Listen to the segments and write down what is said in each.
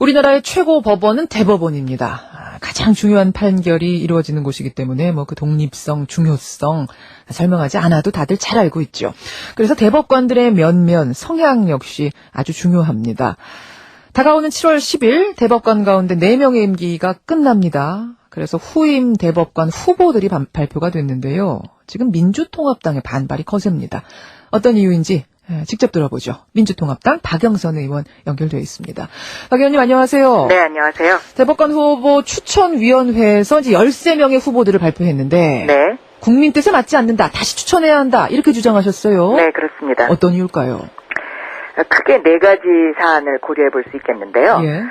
우리나라의 최고 법원은 대법원입니다. 아, 가장 중요한 판결이 이루어지는 곳이기 때문에 뭐 그 독립성, 중요성 설명하지 않아도 다들 잘 알고 있죠. 그래서 대법관들의 면면, 성향 역시 아주 중요합니다. 다가오는 7월 10일 대법관 가운데 4명의 임기가 끝납니다. 그래서 후임 대법관 후보들이 반- 발표가 됐는데요. 지금 민주통합당의 반발이 거셉니다. 어떤 이유인지 예, 직접 들어보죠. 민주통합당 박영선 의원 연결되어 있습니다. 박 의원님 안녕하세요. 네, 안녕하세요. 대법관 후보 추천위원회에서 이제 13명의 후보들을 발표했는데 네, 국민 뜻에 맞지 않는다. 다시 추천해야 한다. 이렇게 주장하셨어요. 네, 그렇습니다. 어떤 이유일까요? 크게 네 가지 사안을 고려해 볼 수 있겠는데요. 예.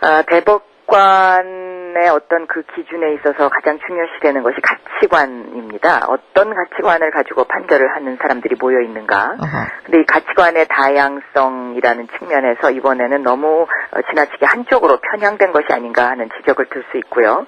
아, 대법관 의 어떤 그 기준에 있어서 가장 중요시되는 것이 가치관입니다. 어떤 가치관을 가지고 판결을 하는 사람들이 모여 있는가. 근데 이 가치관의 다양성이라는 측면에서 이번에는 너무 어, 지나치게 한쪽으로 편향된 것이 아닌가 하는 지적을 들 수 있고요.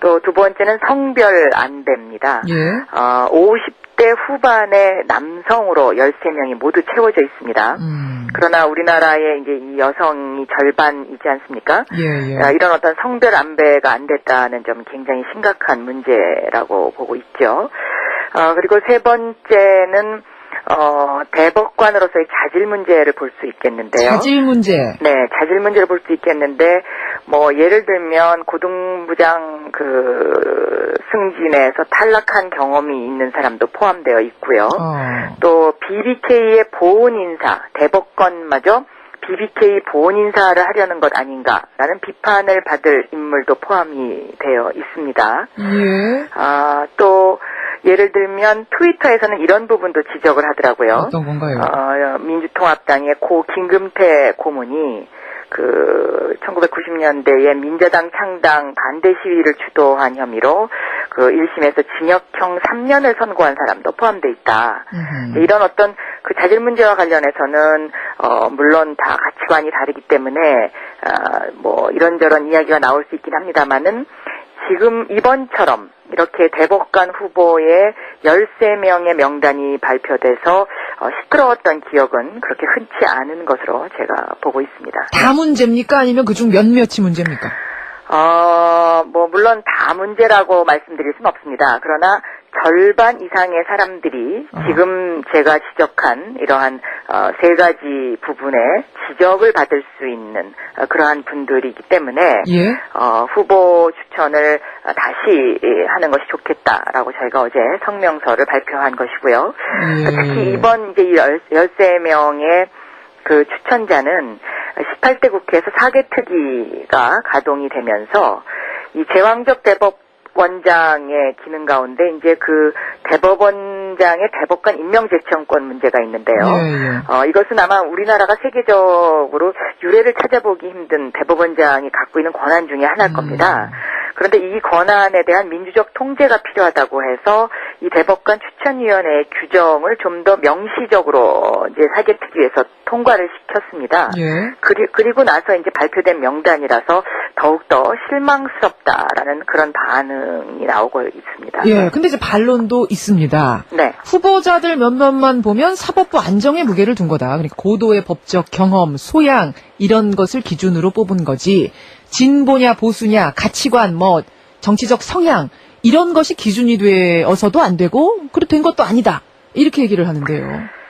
또 두 번째는 성별 안배입니다. 예. 어, 50대 후반의 남성으로 13명이 모두 채워져 있습니다. 음. 그러나 우리나라의 이제 이 여성이 절반이지 않습니까? 예, 예. 아, 이런 어떤 성별 안배가 안 됐다는 점 굉장히 심각한 문제라고 보고 있죠. 어, 그리고 세 번째는 어, 대법관으로서의 자질 문제를 볼 수 있겠는데요. 자질 문제. 네, 자질 문제를 볼 수 있겠는데, 뭐, 예를 들면, 고등부장 그, 승진에서 탈락한 경험이 있는 사람도 포함되어 있고요. 어. 또, BBK의 보훈 인사, 대법관마저 BBK 보훈 인사를 하려는 것 아닌가라는 비판을 받을 인물도 포함이 되어 있습니다. 예. 아, 또, 예를 들면, 트위터에서는 이런 부분도 지적을 하더라고요. 어떤 건가요? 어, 민주통합당의 고 김금태 고문이 그 1990년대에 민자당 창당 반대 시위를 주도한 혐의로 그 1심에서 징역형 3년을 선고한 사람도 포함돼 있다. 음흠. 이런 어떤 그 자질 문제와 관련해서는 어 물론 다 가치관이 다르기 때문에 아뭐 이런저런 이야기가 나올 수 있긴 합니다만은 지금 이번처럼 이렇게 대법관 후보의 13명의 명단이 발표돼서 어, 시끄러웠던 기억은 그렇게 흔치 않은 것으로 제가 보고 있습니다. 다 문제입니까? 아니면 그중 몇몇이 문제입니까? 어, 뭐, 물론 다 문제라고 말씀드릴 수는 없습니다. 그러나 절반 이상의 사람들이 어. 지금 제가 지적한 이러한 어, 세 가지 부분에 지적을 받을 수 있는 어, 그러한 분들이기 때문에 예. 어, 후보 추천을 어, 다시 예, 하는 것이 좋겠다라고 저희가 어제 성명서를 발표한 것이고요. 예. 특히 이번 이제 이 열- 13명의 그 추천자는 18대 국회에서 사개특위가 가동이 되면서 이 제왕적 대법 원장의 기능 가운데 이제 그 대법원장의 대법관 임명 제청권 문제가 있는데요. 예, 예. 어, 이것은 아마 우리나라가 세계적으로 유례를 찾아보기 힘든 대법원장이 갖고 있는 권한 중에 하나일 음. 겁니다. 그런데 이 권한에 대한 민주적 통제가 필요하다고 해서 이 대법관 추천위원회의 규정을 좀 더 명시적으로 이제 사개특위에서 통과를 시켰습니다. 예. 그리, 그리고 나서 이제 발표된 명단이라서 더욱더 실망스럽다라는 그런 반응이 나오고 있습니다. 예. 근데 이제 반론도 있습니다. 네. 후보자들 몇몇만 보면 사법부 안정에 무게를 둔 거다. 그러니까 고도의 법적 경험, 소양 이런 것을 기준으로 뽑은 거지. 진보냐 보수냐 가치관 뭐 정치적 성향 이런 것이 기준이 되어서도 안 되고 그렇게 된 것도 아니다. 이렇게 얘기를 하는데요.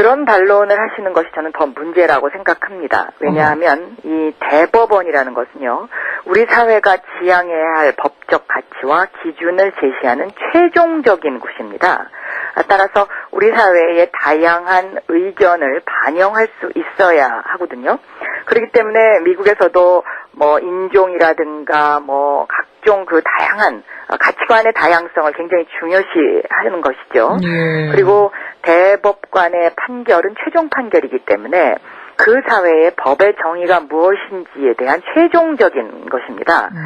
그런 반론을 하시는 것이 저는 더 문제라고 생각합니다. 왜냐하면 이 대법원이라는 것은요, 우리 사회가 지향해야 할 법적 가치와 기준을 제시하는 최종적인 곳입니다. 아, 따라서 우리 사회의 다양한 의견을 반영할 수 있어야 하거든요. 그렇기 때문에 미국에서도 뭐 인종이라든가 뭐 각종 그 다양한 어, 가치관의 다양성을 굉장히 중요시하는 것이죠. 예. 그리고 대법관의 판결은 최종 판결이기 때문에 그 사회의 법의 정의가 무엇인지에 대한 최종적인 것입니다. 음.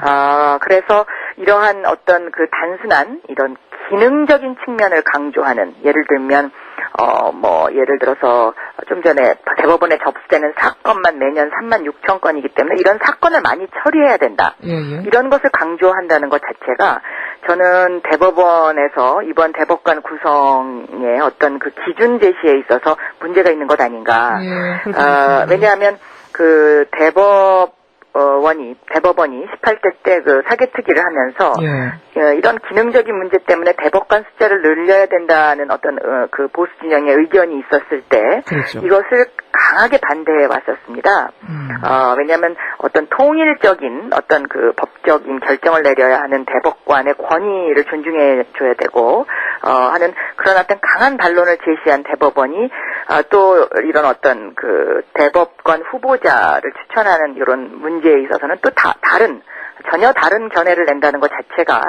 아, 그래서 이러한 어떤 그 단순한 이런 기능적인 측면을 강조하는 예를 들면 어 뭐 예를 들어서 좀 전에 대법원에 접수되는 사건만 매년 3만 6천 건이기 때문에 이런 사건을 많이 처리해야 된다. 예, 예. 이런 것을 강조한다는 것 자체가 저는 대법원에서 이번 대법관 구성의 어떤 그 기준 제시에 있어서 문제가 있는 것 아닌가. 예, 어. 왜냐하면 그 대법 원이 대법원이 18대 때 그 사개특위를 하면서 예. 어, 이런 기능적인 문제 때문에 대법관 숫자를 늘려야 된다는 어떤 어, 그 보수 진영의 의견이 있었을 때 그렇죠. 이것을 강하게 반대해 왔었습니다. 음. 어, 왜냐하면 어떤 통일적인 어떤 그 법적인 결정을 내려야 하는 대법관의 권위를 존중해 줘야 되고 어, 하는 그런 어떤 강한 반론을 제시한 대법원이 아, 또 이런 어떤 그 대법관 후보자를 추천하는 이런 문제에 있어서는 또 다, 다른 전혀 다른 견해를 낸다는 것 자체가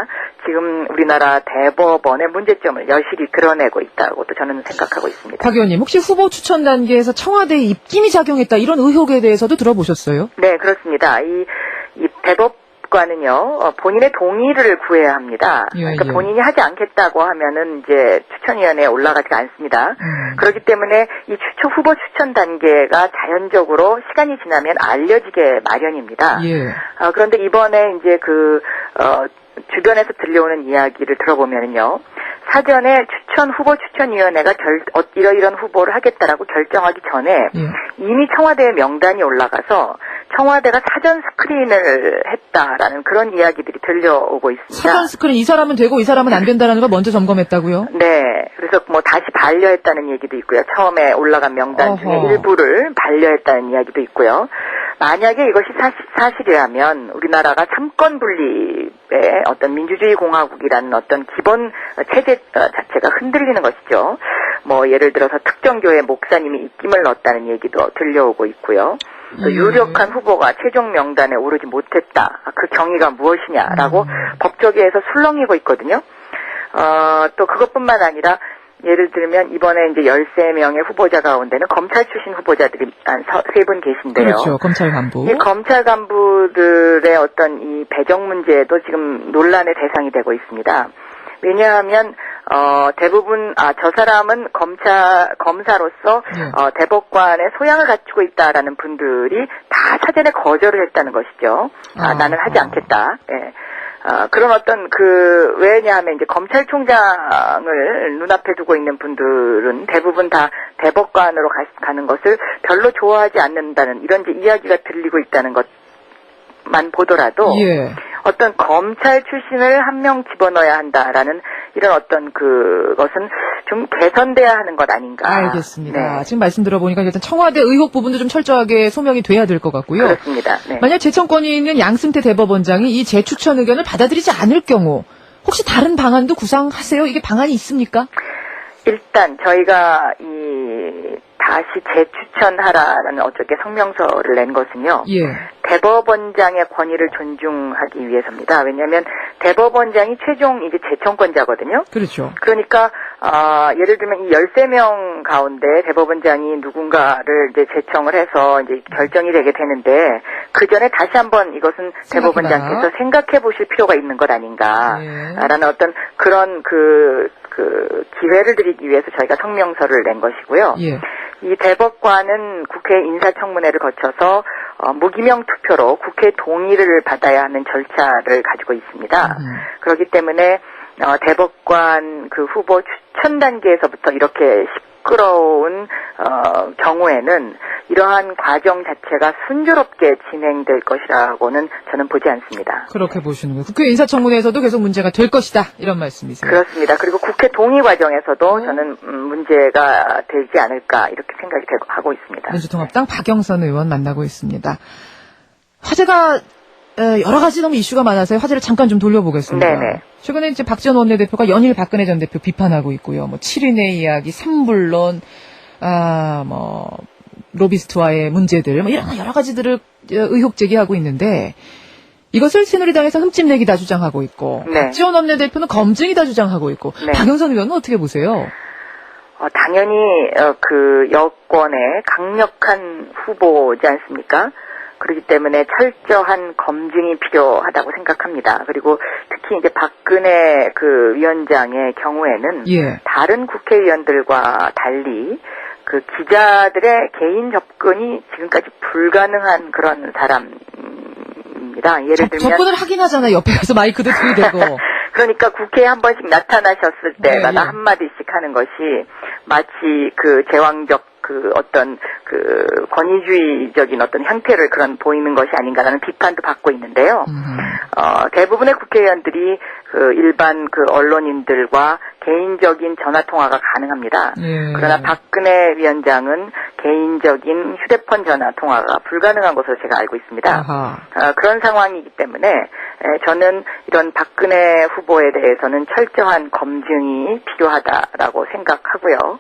지금 우리나라 대법원의 문제점을 여실히 드러내고 있다고도 저는 생각하고 있습니다. 박 의원님, 혹시 후보 추천 단계에서 청와대에 입김이 작용했다 이런 의혹에 대해서도 들어보셨어요? 네, 그렇습니다. 이, 이 대법 관은요, 어, 본인의 동의를 구해야 합니다. 예, 그러니까 예. 본인이 하지 않겠다고 하면은 이제 추천위원회에 올라가지가 않습니다. 음. 그렇기 때문에 이 추천, 후보 추천 단계가 자연적으로 시간이 지나면 알려지게 마련입니다. 예. 어, 그런데 이번에 이제 그, 어, 주변에서 들려오는 이야기를 들어보면은요, 사전에 추천, 후보 추천위원회가 결, 어, 이러이런 후보를 하겠다라고 결정하기 전에 예. 이미 청와대에 명단이 올라가서 청와대가 사전 스크린을 했다라는 그런 이야기들이 들려오고 있습니다. 사전 스크린 이 사람은 되고 이 사람은 안 된다라는 걸 먼저 점검했다고요? 네. 그래서 뭐 다시 반려했다는 얘기도 있고요. 처음에 올라간 명단 중에 어허. 일부를 반려했다는 이야기도 있고요. 만약에 이것이 사실, 이라면 우리나라가 삼권 분립의 어떤 민주주의 공화국이라는 어떤 기본 체제 어, 자체가 흔들리는 것이죠. 뭐 예를 들어서 특정 교회 목사님이 입김을 넣었다는 얘기도 들려오고 있고요. 또 예. 유력한 후보가 최종 명단에 오르지 못했다. 그 경위가 무엇이냐라고 음. 법조계에서 술렁이고 있거든요. 어, 또 그것뿐만 아니라 예를 들면 이번에 이제 13명의 후보자 가운데는 검찰 출신 후보자들이 한 세 분 계신데요. 그렇죠. 검찰 간부. 이 검찰 간부들의 어떤 이 배정 문제도 지금 논란의 대상이 되고 있습니다. 왜냐하면 어 대부분 아 저 사람은 검찰 검사로서 예. 어 대법관의 소양을 갖추고 있다라는 분들이 다 사전에 거절을 했다는 것이죠. 아, 아, 나는 하지 아. 않겠다. 예. 아, 그런 어떤 그 왜냐하면 이제 검찰총장을 눈앞에 두고 있는 분들은 대부분 다 대법관으로 가, 는 것을 별로 좋아하지 않는다는 이런 이제 이야기가 들리고 있다는 것만 보더라도 예. 어떤 검찰 출신을 한 명 집어넣어야 한다라는 이런 어떤 그것은 좀 개선돼야 하는 것 아닌가. 알겠습니다. 네. 지금 말씀 들어보니까 일단 청와대 의혹 부분도 좀 철저하게 소명이 돼야 될 것 같고요. 그렇습니다. 네. 만약 재청권이 있는 양승태 대법원장이 이 재추천 의견을 받아들이지 않을 경우 혹시 다른 방안도 구상하세요? 이게 방안이 있습니까? 일단 저희가 이 다시 재추천하라는 어저께 성명서를 낸 것은요. 예. 대법원장의 권위를 존중하기 위해서입니다. 왜냐하면 대법원장이 최종 이제 재청권자거든요. 그렇죠. 그러니까 아, 예를 들면 이 13명 가운데 대법원장이 누군가를 이제 제청을 해서 이제 결정이 되게 되는데 그 전에 다시 한번 이것은. 대법원장께서 생각해 보실 필요가 있는 것 아닌가. 예. 라는 어떤 그런 그, 그 기회를 드리기 위해서 저희가 성명서를 낸 것이고요. 예. 이 대법관은 국회 인사청문회를 거쳐서 어, 무기명 투표로 국회 동의를 받아야 하는 절차를 가지고 있습니다. 음. 그렇기 때문에 어, 대법관 그 후보 추천 단계에서부터 이렇게 시끄러운 어, 경우에는 이러한 과정 자체가 순조롭게 진행될 것이라고는 저는 보지 않습니다. 그렇게 보시는 거예요. 국회 인사청문회에서도 계속 문제가 될 것이다. 이런 말씀이세요. 그렇습니다. 그리고 국회 동의 과정에서도 네. 저는 음, 문제가 되지 않을까 이렇게 생각이 되고 하고 있습니다. 민주통합당 박영선 의원 만나고 있습니다. 화제가 에, 여러 가지 너무 이슈가 많아서 화제를 잠깐 좀 돌려보겠습니다. 네네. 최근에 이제 박지원 원내대표가 연일 박근혜 전 대표 비판하고 있고요. 뭐 7인의 이야기, 삼불론, 아, 뭐 로비스트와의 문제들, 뭐 이런 여러 가지들을 어, 의혹 제기하고 있는데 이것을 새누리당에서 흠집내기다 주장하고 있고 네. 박지원 원내대표는 검증이다 주장하고 있고 네. 박영선 의원은 어떻게 보세요? 어, 당연히 어, 그 여권의 강력한 후보지 않습니까? 그렇기 때문에 철저한 검증이 필요하다고 생각합니다. 그리고 특히 이제 박근혜 그 위원장의 경우에는 예. 다른 국회의원들과 달리 그 기자들의 개인 접근이 지금까지 불가능한 그런 사람입니다. 예를 접, 들면 접근을 하긴 하잖아요. 옆에 가서 마이크도 들이대고. 그러니까 국회에 한 번씩 나타나셨을 때마다 네, 네. 한마디씩 하는 것이 마치 그 제왕적 그 어떤 그 권위주의적인 어떤 형태를 그런 보이는 것이 아닌가라는 비판도 받고 있는데요. 음. 어, 대부분의 국회의원들이 그 일반 그 언론인들과 개인적인 전화 통화가 가능합니다. 예. 그러나 박근혜 위원장은 개인적인 휴대폰 전화 통화가 불가능한 것으로 제가 알고 있습니다. 어, 그런 상황이기 때문에 에, 저는 이런 박근혜 후보에 대해서는 철저한 검증이 필요하다라고 생각하고요.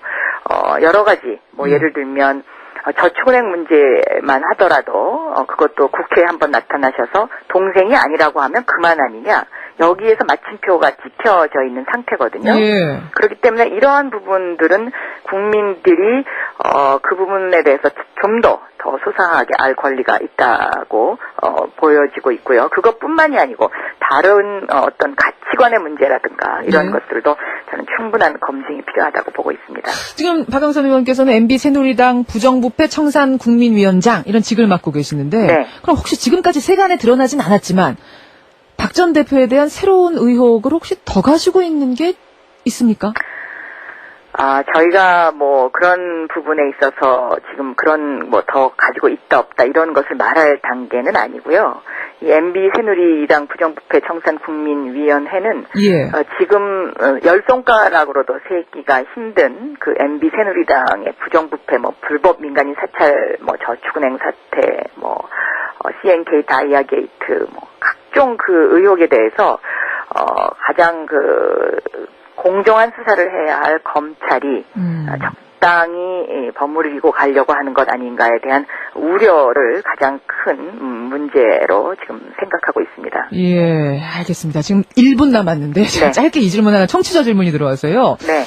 어, 여러 가지 뭐 음. 예를 들면 어, 저축은행 문제만 하더라도 어, 그것도 국회에 한번 나타나셔서 동생이 아니라고 하면 그만 아니냐 여기에서 마침표가 찍혀져 있는 상태거든요. 예. 그렇기 때문에 이러한 부분들은 국민들이 어, 그 부분에 대해서 좀 더 더 소상하게 알 권리가 있다고 어, 보여지고 있고요. 그것뿐만이 아니고 다른 어, 어떤 가치관의 문제라든가 이런 네. 것들도 저는 충분한 검증이 필요하다고 보고 있습니다. 지금 박영선 의원께서는 MB 새누리당 부정부패 청산 국민위원장 이런 직을 맡고 계시는데 네. 그럼 혹시 지금까지 세간에 드러나진 않았지만 박 전 대표에 대한 새로운 의혹을 혹시 더 가지고 있는 게 있습니까? 아, 저희가 뭐 그런 부분에 있어서 지금 그런 뭐 더 가지고 있다 없다 이런 것을 말할 단계는 아니고요. 이 MB 새누리당 부정부패 청산 국민위원회는 예. 어, 지금 어, 열 손가락으로도 세기가 힘든 그 MB 새누리당의 부정부패, 뭐 불법 민간인 사찰, 뭐 저축은행 사태, 뭐 어, CNK 다이아 게이트, 뭐 각종 그 의혹에 대해서 어, 가장 그 공정한 수사를 해야 할 검찰이 음. 어, 적당히 이, 버무리고 가려고 하는 것 아닌가에 대한 우려를 가장 큰 음, 문제로 지금 생각하고 있습니다. 예, 알겠습니다. 지금 1분 남았는데 네. 짧게 이 질문 하나 청취자 질문이 들어와서요. 네.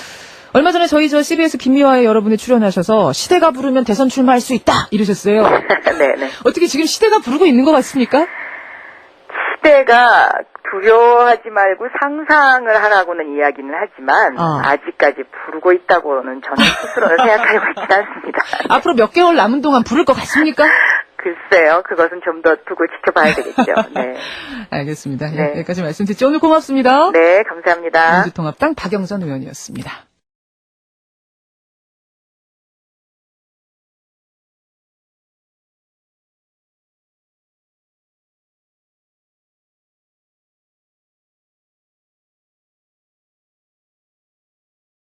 얼마 전에 저희 저 CBS 김미화에 여러분이 출연하셔서 시대가 부르면 대선 출마할 수 있다 이러셨어요. 네, 네. 어떻게 지금 시대가 부르고 있는 것 같습니까? 시대가 두려워하지 말고 상상을 하라고는 이야기는 하지만 어. 아직까지 부르고 있다고는 저는 스스로는 생각하고 있지 않습니다. 앞으로 몇 개월 남은 동안 부를 것 같습니까? 글쎄요, 그것은 좀 더 두고 지켜봐야 되겠죠. 네, 알겠습니다. 예, 네. 여기까지 말씀 듣죠. 오늘 고맙습니다. 네, 감사합니다. 민주통합당 박영선 의원이었습니다.